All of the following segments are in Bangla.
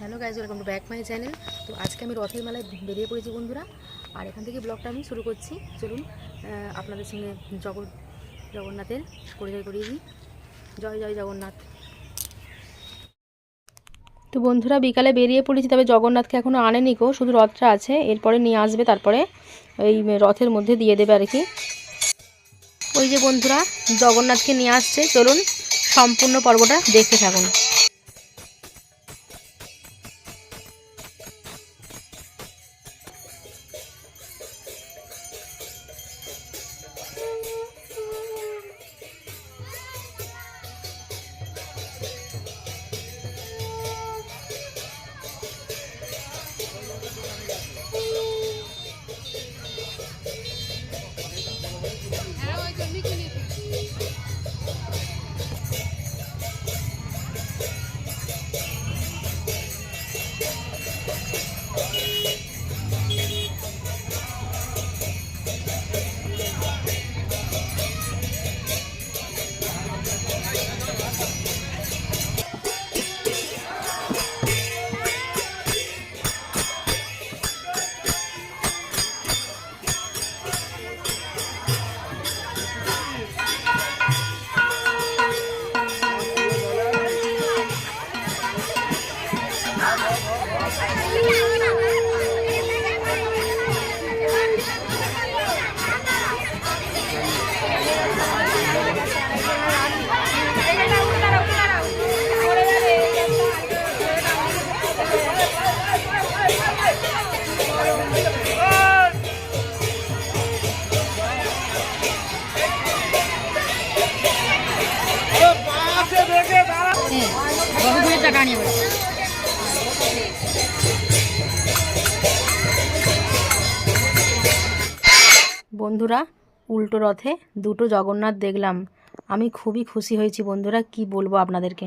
Hello guys welcome to back my channel তো আজকে আমি রথের মেলায় বেরিয়ে পড়েছি বন্ধুরা। আর এখান থেকে ব্লগটা আমি শুরু করছি। চলুন আপনাদের সঙ্গে জগৎ জগন্নাথের পরিচয় করিয়ে দিই। জয় জয় জগন্নাথ। তো বন্ধুরা, বিকালে বেরিয়ে পড়েছি, তবে জগন্নাথকে এখনও আনেনি কো শুধু রথটা আছে। এরপরে নিয়ে আসবে, তারপরে ওই রথের মধ্যে দিয়ে দেবে আর কি। ওই যে বন্ধুরা, জগন্নাথকে নিয়ে আসছে। চলুন, সম্পূর্ণ পর্বটা দেখতে থাকুন। বন্ধুরা উল্টো রথে দুটো জগন্নাথ দেখলাম। আমি খুবই খুশি হয়েছি বন্ধুরা কি বলব আপনাদেরকে?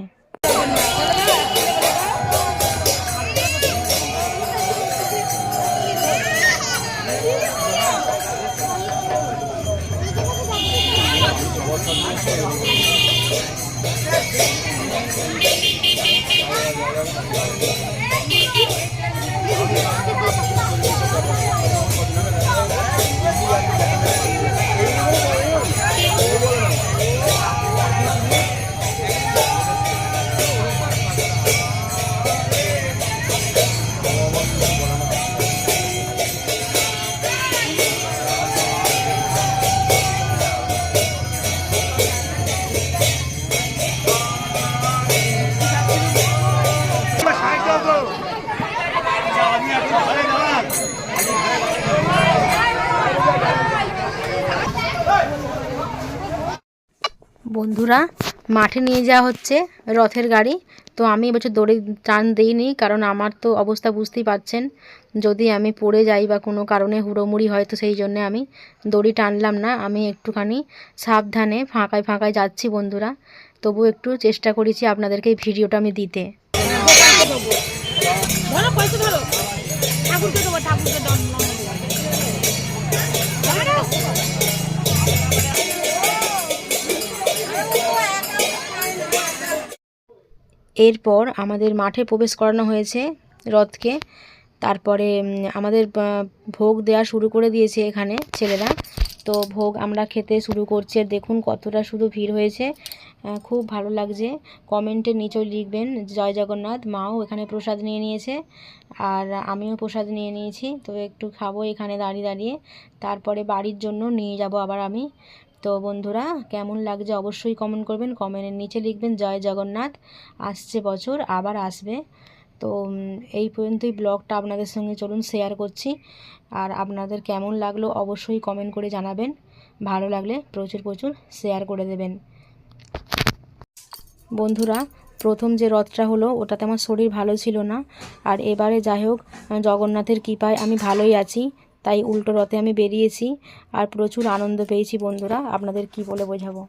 বন্ধুরা, মাঠে নিয়ে যাওয়া হচ্ছে রথের গাড়ি। তো আমি এবছর দড়ি টান দিইনি, কারণ আমার তো অবস্থা বুঝতেই পারছেন যদি আমি পড়ে যাই বা কোনো কারণে হুড়োমুড়ি হয়, তো সেই জন্যে আমি দড়ি টানলাম না। আমি একটুখানি সাবধানে, ফাঁকায় ফাঁকায় যাচ্ছি বন্ধুরা। তবু একটু চেষ্টা করেছি আপনাদেরকে এই ভিডিওটা আমি দিতে। এরপর আমাদের মাঠে প্রবেশ করানো হয়েছে রথকে। তারপরে আমাদের ভোগ দেওয়া শুরু করে দিয়েছে এখানে ছেলেরা। তো ভোগ আমরা খেতে শুরু করছি দেখুন কতটা শুধু ভিড় হয়েছে। খুব ভালো লাগছে। কমেন্টে নিচেও লিখবেন, জয় জগন্নাথ, মাও এখানে প্রসাদ নিয়ে নিয়েছে আর আমিও প্রসাদ নিয়ে নিয়েছি। তো একটু খাব এখানে দাঁড়িয়ে দাঁড়িয়ে। তারপরে বাড়ির জন্য নিয়ে যাব আবার আমি। তো বন্ধুরা, কেমন লাগছে অবশ্যই কমেন্ট করবেন। কমেন্টের নিচে লিখবেন, জয় জগন্নাথ। আসছে বছর, আবার আসবে। তো এই পর্যন্তই ব্লগটা আপনাদের সঙ্গে চলুন শেয়ার করছি। আর আপনাদের কেমন লাগল অবশ্যই কমেন্ট করে জানাবেন। ভালো লাগলে প্রচুর প্রচুর শেয়ার করে দেবেন। বন্ধুরা, প্রথম যে রথটা হলো, ওটাতে আমার শরীর ভালো ছিল না। আর এবারে যাই হোক, জগন্নাথের কৃপায় আমি ভালোই আছি। তাই উল্টো রথে আমি বেরিয়েছি আর প্রচুর আনন্দ পেয়েছি বন্ধুরা। আপনাদের কি বলে বোঝাবো?